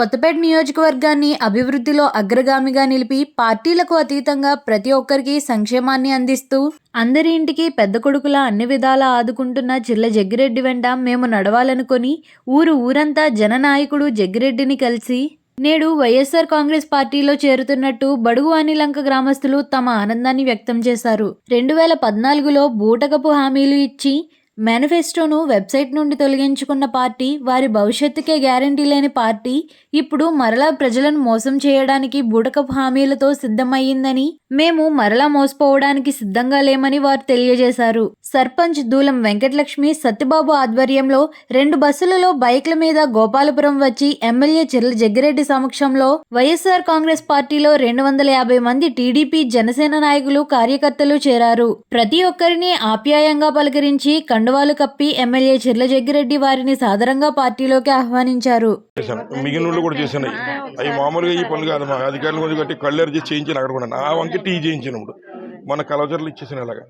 కొత్తపేట నియోజకవర్గాన్ని అభివృద్ధిలో అగ్రగామిగా నిలిపి పార్టీలకు అతీతంగా ప్రతి ఒక్కరికి సంక్షేమాన్ని అందిస్తూ అందరి ఇంటికి పెద్ద కొడుకులా అన్ని విధాలా ఆదుకుంటున్న చిల్ల జగ్గిరెడ్డి వెంట మేము నడవాలనుకొని ఊరు ఊరంతా జననాయకుడు జగ్గిరెడ్డిని కలిసి నేడు వైఎస్ఆర్ కాంగ్రెస్ పార్టీలో చేరుతున్నట్టు బడుగు అనిలంక గ్రామస్తులు తమ ఆనందాన్ని వ్యక్తం చేశారు. రెండు వేల పద్నాలుగులో బూటకపు హామీలు ఇచ్చి మేనిఫెస్టోను వెబ్సైట్ నుండి తొలగించుకున్న పార్టీ వారి భవిష్యత్తుకే గ్యారంటీ లేని పార్టీ ఇప్పుడు మరలా ప్రజలను మోసం చేయడానికి బూటకపు హామీలతో సిద్ధమయ్యిందని మేము మరలా మోసపోవడానికి సిద్ధంగా లేమని వారు తెలియజేశారు. సర్పంచ్ దూలం వెంకటలక్ష్మి సత్యబాబు ఆధ్వర్యంలో రెండు బస్సులలో బైక్ల మీద గోపాలపురం వచ్చి ఎమ్మెల్యే చిర్ల జగ్గిరెడ్డి సమక్షంలో వైఎస్ఆర్ కాంగ్రెస్ పార్టీలో రెండు వందల యాభై మంది టీడీపీ జనసేన నాయకులు కార్యకర్తలు చేరారు. ప్రతి ఒక్కరిని ఆప్యాయంగా పలకరించి కండువాలు కప్పి ఎమ్మెల్యే చిర్ల జగ్గిరెడ్డి వారిని సాదరంగా పార్టీలోకి ఆహ్వానించారు. మిగిలిన వాళ్ళు కూడా చేశాను అవి మామూలుగా ఈ పనులు కాదు మా అధికారులు కొంచెం కట్టి కళ్ళేరు చేసి చేయించాను అక్కడ కూడా. నా వంకి టీ చేయించినప్పుడు మన కలవచర్లు ఇచ్చేసాను అలాగా.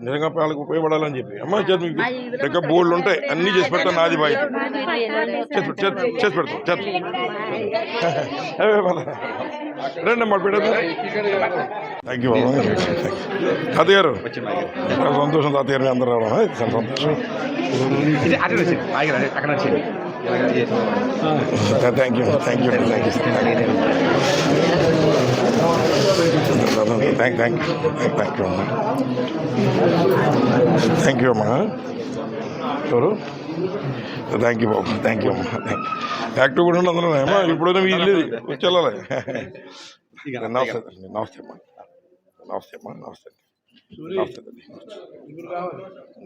నిజంగా వాళ్ళకి ఉపయోగపడాలని చెప్పి. అమ్మ చేతి మీకు ఇంకా బోర్డులు ఉంటాయి అన్నీ చేసి పెడతాను నాది బాధ్యత చేసి పెడతా, చేసి- చేసి పెడతాం చేస్తాం రండి అమ్మా పెట్టదు థ్యాంక్ యూ తాతయ్య గారు సంతోషం తాతయ్య గారు అందరూ రావడం. చాలా సంతోషం. అక్కడ thank you thank you thank you thank thank thank you అమ్మా థ్యాంక్ యూ అమ్మా ఎవరు థ్యాంక్ యూ బాబు థ్యాంక్ యూ అమ్మా థ్యాంక్ యూ యాక్టివ్ కూడా ఉండి అందరూ అమ్మా ఇప్పుడైనా వీలు లేదు. వచ్చి వెళ్ళాలి నమస్తే నమస్తే అమ్మా. నమస్తే అమ్మా. నమస్తే.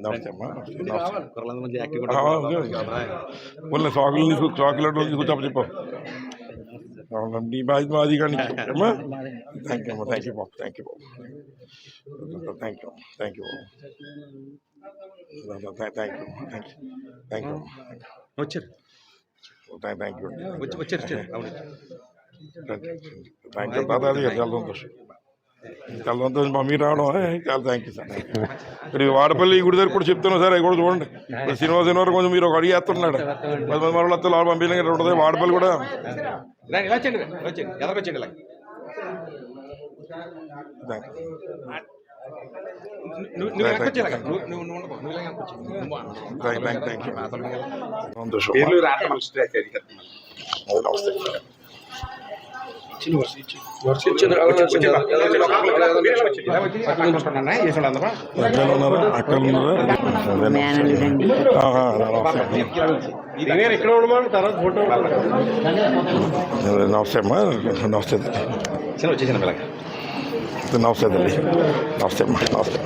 నమస్తే మంది సాకులు నీకు చాకులెట్లు నీకు చెప్ప చెప్పు. అవునండి బాధ్యత మాది కానీ అమ్మా. థ్యాంక్ యూ అమ్మా. థ్యాంక్ యూ బాబు. థ్యాంక్ యూ బాబు. Thank you thank you Babu. Thank you thank you thank you వచ్చారు. థ్యాంక్ యూ వచ్చారు అవును. థ్యాంక్ యూ అది చాలా సంతోషం. చాలా సంతోషం మా మీరు రావడం చాలా థ్యాంక్ యూ సార్ మరి వాడపల్లి గుడి దగ్గర కూడా చెప్తాను సార్ అవి కూడా చూడండి. ఇప్పుడు సినిమా సినిమా కొంచెం మీరు ఒక అడిగి వేస్తున్నాడు. పది మంది వస్తే వాళ్ళు పంపించిన ఉంటుంది వాడపల్లి కూడా. సంతోషం. నమస్తే ఉన్నారా అదే నమస్తే. అమ్మా నమస్తే చిన్న వచ్చేసాను నమస్తే తల్లి నమస్తే అమ్మా నమస్తే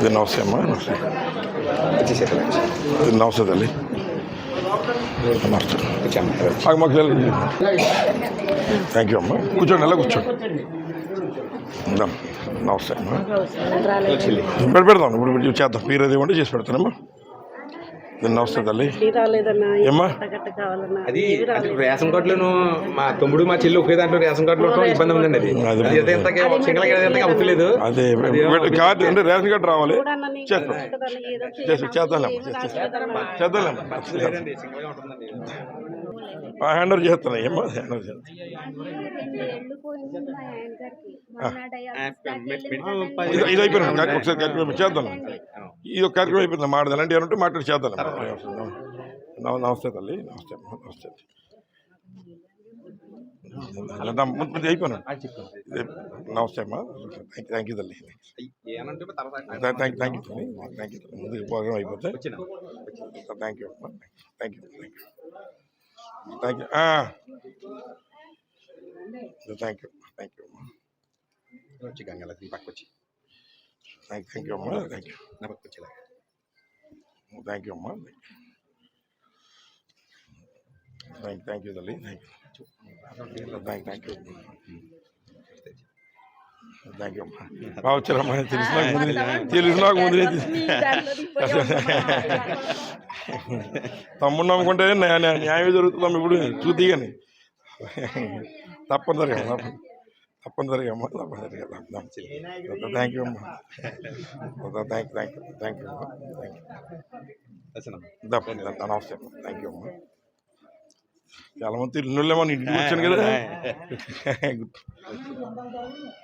ఇది నమస్తే అమ్మా నమస్తే నమస్తే తల్లి మాకు థ్యాంక్ యూ అమ్మా. కూర్చోండి ఎలా కూర్చోండి. నమస్తే అమ్మా. చెల్లి ఇప్పుడు చేద్దాం. మీరు అది ఇవ్వండి చేసి పెడతానమ్మా. నమస్తే తల్లి అది అది రేషన్ కార్డులోను మా తమ్ముడు మా చెల్లి ఒకే దాంట్లో రేషన్ కార్డులో ఉండటం ఇబ్బంది ఉందండి అది. అవుతలేదు అదే కార్డు అంటే రేషన్ కార్డు రావాలి. చేస్తాం. చేద్దాంలేమ్మా చేద్దాం. హ్యాండ్ ఓవర్ చేస్తాను ఏమ్మా హ్యాండ్ ఓవర్ చేస్తాను ఇది ఇది అయిపోయింది కార్య- ఒకసారి కార్యక్రమం చేద్దాం. ఇది ఒక కార్యక్రమం అయిపోయింది మాడదు అలాంటి ఏమంటే మాట్లాడి చేద్దాం. నమ- నమస్తే తల్లి నమస్తే అమ్మా, నమస్తే లేదా ముందు ముందు అయిపోయాను. ఇది- నమస్తే అమ్మా థ్యాంక్ థ్యాంక్ యూ తల్లి. ఏమంటే తర్వాత థ్యాంక్ థ్యాంక్ థ్యాంక్ యూ తల్లి థ్యాంక్ యూ తల్లి. ముందు ప్రోగ్రామ్ అయిపోతే. వచ్చిన థ్యాంక్ యూ అమ్మా thank you thank you. Thank you thank you thank you అమ్మా వచ్చి గంగల ఈ పక్క వచ్చి థ్యాంక్ థ్యాంక్ యూ అమ్మా థ్యాంక్ యూ నా పక్క వచ్చి ఇలా. థ్యాంక్ యూ అమ్మా thank thank you thank you thank thank you thank you వచ్చారమ్మా తెలిసిన ముందు తెలిసిన ముందు తమ్ముడు నమ్ముకుంటే న్యా- న్యా- న్యాయం జరుగుతుందమ్మా ఇప్పుడు. చూద్ది కానీ తప్పనిసరిగా తప్ప- తప్పనిసరిగా అమ్మా తప్పనిసరిగా థ్యాంక్ యూ అమ్మా thank thank you thank you అమ్మా. థ్యాంక్ యూ వచ్చినమ్మా. తప్ప నమస్తే అమ్మా. థ్యాంక్ యూ అమ్మా. చాలా మంది ఇల్లు మన ఇంటికి వచ్చాను కదా.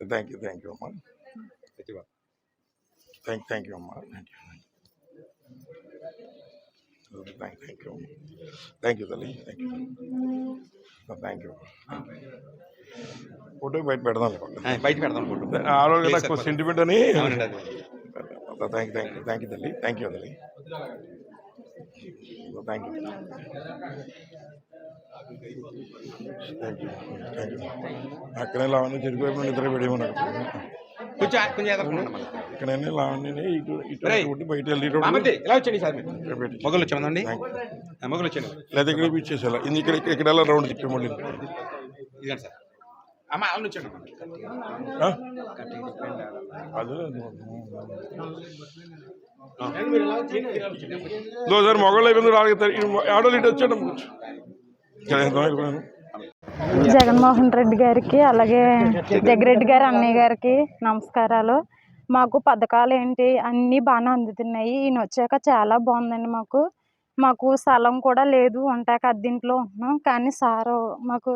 థ్యాంక్ యూ థ్యాంక్ యూ అమ్మా థ్యాంక్ థ్యాంక్ యూ అమ్మా thank you thank thank you thank you తల్లి thank you thank you photo బయట పెడదాం బయట పెడదాం ఫోటో. ఆడవాళ్ళు నాకు సెంటిమెంట్ అని thank thank you thank you తల్లి థ్యాంక్ యూ తల్లి thank you thank you thank you అక్కడే లావణ్య చెరుకువైపు నిద్ర పెడేమో నాకు కొంచెం కొంచెం ఎదుర్కొంటాం ఇక్కడనే లావణ్యని ఇటు ఇటు బయట వెళ్ళి వచ్చండి సార్ మొగలు వచ్చామండి మొగలు వచ్చాను లేదా ఇక్కడ ఇచ్చేసేలా ఇది ఇక్కడ ఇక్కడ రౌండ్ తిప్పి మళ్ళీ. ఇదిగండి సార్. అమ్మ అవును వచ్చాను? సార్ మొగళ్ళు అయిపోయింది రాగలుగుతారు ఆడోళ్ళు ఇటు వచ్చాడు జగన్మోహన్ రెడ్డి గారికి అలాగే జగ్గిరెడ్డి గారి అన్నయ్య గారికి నమస్కారాలు. మాకు పథకాలు ఏంటి అన్నీ బాగానే అందుతున్నాయి. ఈయన వచ్చాక చాలా బాగుందండి మాకు. మాకు స్థలం కూడా లేదు ఉంటాక అద్దీంట్లో ఉంటున్నాం. కానీ సారు మాకు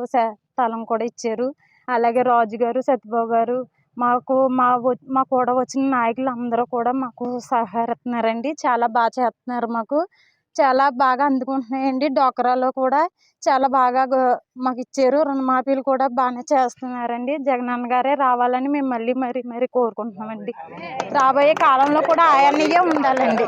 స్థలం కూడా ఇచ్చారు. అలాగే రాజు గారు సత్యబాబు గారు మాకు మా మా కూడా వచ్చిన నాయకులు అందరూ కూడా మాకు సహకరిస్తున్నారండి. చాలా బాగా చేస్తున్నారు మాకు. చాలా బాగా అందుకుంటున్నాయండి. డోక్రాలో కూడా చాలా బాగా మాకు ఇచ్చారు. రుణమాఫీలు కూడా బాగానే చేస్తున్నారండి. జగనన్న గారే రావాలని మేము మళ్ళీ మరి మరి కోరుకుంటున్నామండి. రాబోయే కాలంలో కూడా ఆయనయే ఉండాలండి.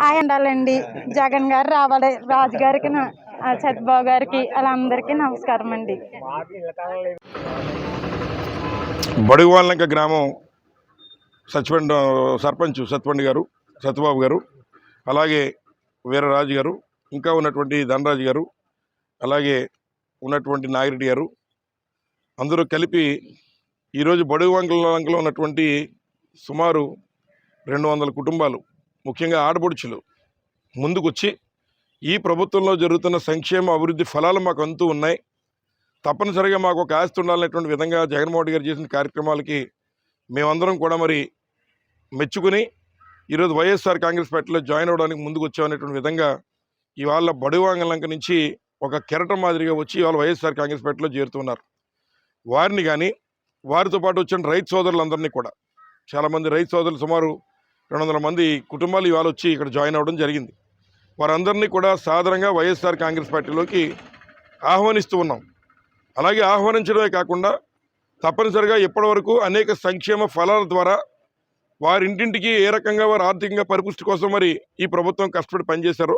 ఆయన ఉండాలండి. జగన్ గారు రావాలి రాజు గారికి నా- ఆ సత్యబాబు గారికి వాళ్ళందరికీ నమస్కారం అండి బడుగువాళ్ళంక గ్రామం సత్యపండి సర్పంచ్ సత్పండి గారు సత్యబాబు గారు అలాగే వీరరాజు గారు ఇంకా ఉన్నటువంటి ధనరాజు గారు అలాగే ఉన్నటువంటి నాగిరెడ్డి గారు అందరూ కలిపి ఈరోజు బడుగువంకలంకలో ఉన్నటువంటి సుమారు రెండు వందల కుటుంబాలు ముఖ్యంగా ఆడపడుచులు ముందుకొచ్చి ఈ ప్రభుత్వంలో జరుగుతున్న సంక్షేమ అభివృద్ధి ఫలాలు మాకు అంతూ ఉన్నాయి. తప్పనిసరిగా మాకు ఒక ఆస్తి ఉండాలనేటువంటి విధంగా జగన్మోహన్ రెడ్డి గారు చేసిన కార్యక్రమాలకి మేమందరం కూడా మరి మెచ్చుకుని ఈరోజు వైఎస్ఆర్ కాంగ్రెస్ పార్టీలో జాయిన్ అవ్వడానికి ముందుకు వచ్చామనేటువంటి విధంగా ఇవాళ బడువాంగలంక నుంచి ఒక కెరటం మాదిరిగా వచ్చి ఇవాళ వైఎస్ఆర్ కాంగ్రెస్ పార్టీలో చేరుతున్నారు. వారిని కానీ వారితో పాటు వచ్చిన రైతు సోదరులందరినీ కూడా చాలామంది రైతు సోదరులు సుమారు రెండు వందల మంది కుటుంబాలు ఇవాళ వచ్చి ఇక్కడ జాయిన్ అవ్వడం జరిగింది. వారందరినీ కూడా సాధారణంగా వైఎస్ఆర్ కాంగ్రెస్ పార్టీలోకి ఆహ్వానిస్తూ ఉన్నాం. అలాగే ఆహ్వానించడమే కాకుండా తప్పనిసరిగా ఇప్పటివరకు అనేక సంక్షేమ ఫలాల ద్వారా వారింటింటికి ఏ రకంగా వారు ఆర్థికంగా పరిపుష్టి కోసం మరి ఈ ప్రభుత్వం కష్టపడి పనిచేశారు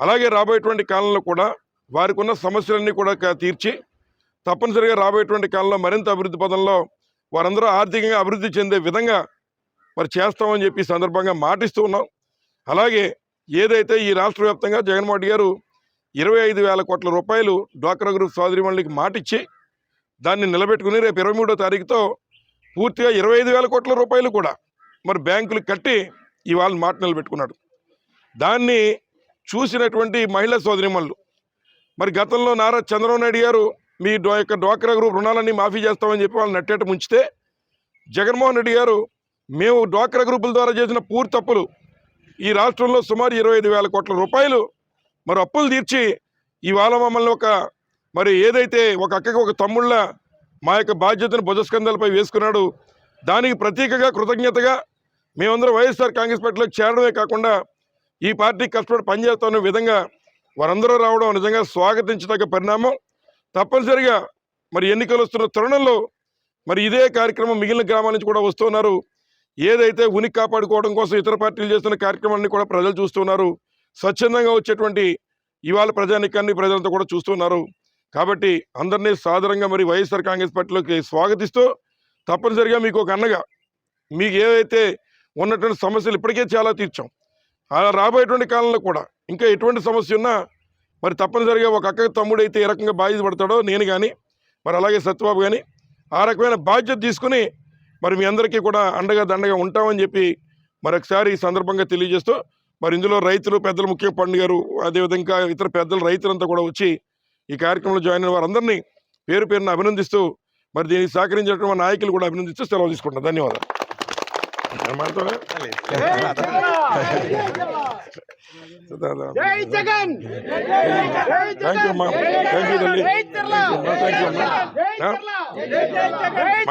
అలాగే రాబోయేటువంటి కాలంలో కూడా వారికి ఉన్న సమస్యలన్నీ కూడా తీర్చి తప్పనిసరిగా రాబోయేటువంటి కాలంలో మరింత అభివృద్ధి పదంలో వారందరూ ఆర్థికంగా అభివృద్ధి చెందే విధంగా మరి చేస్తామని చెప్పి సందర్భంగా మాటిస్తూ ఉన్నాం. అలాగే ఏదైతే ఈ రాష్ట్ర వ్యాప్తంగా జగన్మోహన్ గారు ఇరవై ఐదు వేల కోట్ల రూపాయలు డ్వాక్రా గ్రూప్ సోదరిమణులకి మాటిచ్చి దాన్ని నిలబెట్టుకుని రేపు ఇరవై మూడో తారీఖుతో పూర్తిగా ఇరవై ఐదు వేల కోట్ల రూపాయలు కూడా మరి బ్యాంకులు కట్టి ఇవాళ మాట నిలబెట్టుకున్నాడు. దాన్ని చూసినటువంటి మహిళా సోదరిమణులు మరి గతంలో నారా చంద్రబాబు నాయుడు గారు మీ యొక్క డ్వాక్రా గ్రూప్ రుణాలన్నీ మాఫీ చేస్తామని చెప్పి వాళ్ళు నట్టేట ముంచితే జగన్మోహన్ రెడ్డి గారు మేము డ్వాక్రా గ్రూపుల ద్వారా చేసిన పూర్తి తప్పులు ఈ రాష్ట్రంలో సుమారు ఇరవై ఐదు వేల కోట్ల రూపాయలు మరి అప్పులు తీర్చి ఇవాళ మమ్మల్ని ఒక మరి ఏదైతే ఒక అక్కకి ఒక తమ్ముళ్ళ మా యొక్క బాధ్యతను భుజస్కంధాలపై వేసుకున్నాడు దానికి ప్రతీకగా కృతజ్ఞతగా మేమందరం వైఎస్ఆర్ కాంగ్రెస్ పార్టీలోకి చేరడమే కాకుండా ఈ పార్టీకి కష్టపడి పనిచేస్తున్న విధంగా వారందరూ రావడం నిజంగా స్వాగతించదగ్గ పరిణామం. తప్పనిసరిగా మరి ఎన్నికలు వస్తున్న తరుణంలో మరి ఇదే కార్యక్రమం మిగిలిన గ్రామాల నుంచి కూడా వస్తున్నారు ఏదైతే ఉనికి కాపాడుకోవడం కోసం ఇతర పార్టీలు చేస్తున్న కార్యక్రమాన్ని కూడా ప్రజలు చూస్తున్నారు స్వచ్ఛందంగా వచ్చేటువంటి ఇవాళ ప్రజానికాన్ని ప్రజలంతా కూడా చూస్తున్నారు కాబట్టి అందరినీ సాధారణంగా మరి వైఎస్ఆర్ కాంగ్రెస్ పార్టీలోకి స్వాగతిస్తూ తప్పనిసరిగా మీకు ఒక అన్నగా మీకు ఏవైతే ఉన్నటువంటి సమస్యలు ఇప్పటికే చాలా తీర్చాం. అలా రాబోయేటువంటి కాలంలో కూడా ఇంకా ఎటువంటి సమస్య ఉన్నా మరి తప్పనిసరిగా ఒక అక్క తమ్ముడైతే ఏ రకంగా బాధ్యత పడతాడో నేను కానీ మరి అలాగే సత్యబాబు కానీ ఆ రకమైన బాధ్యత తీసుకుని మరి మీ అందరికీ కూడా అండగా దండగా ఉంటామని చెప్పి మరొకసారి ఈ సందర్భంగా తెలియజేస్తూ మరి ఇందులో రైతులు పెద్దలు ముఖ్య పండుగారు అదేవిధంగా ఇతర పెద్దలు రైతులంతా కూడా వచ్చి ఈ కార్యక్రమంలో జాయిన్ అయిన వారందరినీ పేరు పేరును అభినందిస్తూ మరి దీనికి సహకరించినటువంటి నాయకులు కూడా అభినందిస్తూ సెలవు తీసుకుంటున్నాను ధన్యవాదాలు థ్యాంక్ యూ అమ్మా థ్యాంక్ యూ తల్లి థ్యాంక్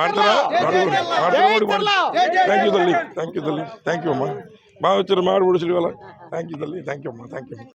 యూ అమ్మా థ్యాంక్ యూ తల్లి థ్యాంక్ యూ తల్లి థ్యాంక్ యూ అమ్మా ಭಾವಚಿತ್ರ ಮಾಡಿ ಥ್ಯಾಂಕ್ ಯು ಅಲ್ಲಿ ಥ್ಯಾಂಕ್ ಯು ಅಮ್ಮ. Thank you